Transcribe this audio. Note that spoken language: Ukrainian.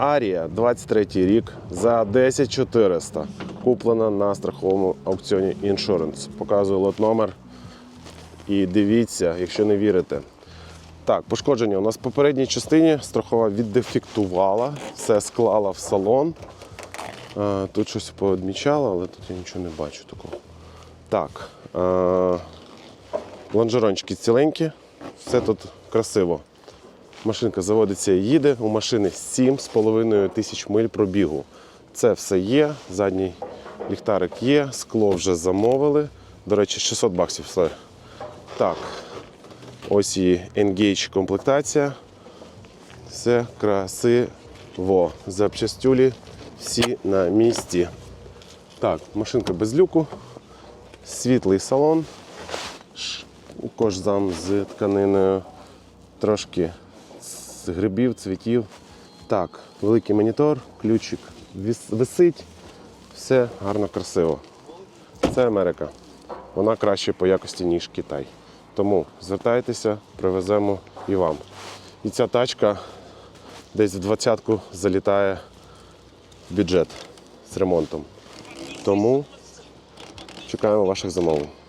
Арія 23 рік за 10 400. Куплена на страховому аукціоні Insurance. Показую лот номер. І дивіться, якщо не вірите. Так, пошкодження у нас в попередній частині страхова віддефектувала, все склала в салон. Е, Тут щось поодмічала, але тут я нічого не бачу такого. Так. е, Лонжерончики ціленькі, все тут красиво. Машинка заводиться і їде. У машини 7,5 тисяч миль пробігу. Це все є. Задній ліхтарик є, скло вже замовили. До речі, 600 баксів все. Так, ось її Engage комплектація. Все красиво. Запчастюлі всі на місці. Так, машинка без люку, світлий салон, кожзам з тканиною, трошки з грибів, цвітів. Так, великий монітор, ключик висить, все гарно, красиво. Це Америка. Вона краще по якості, ніж Китай. Тому звертайтеся, привеземо і вам. І ця тачка десь в двадцятку залітає в бюджет з ремонтом. Тому чекаємо ваших замовлень.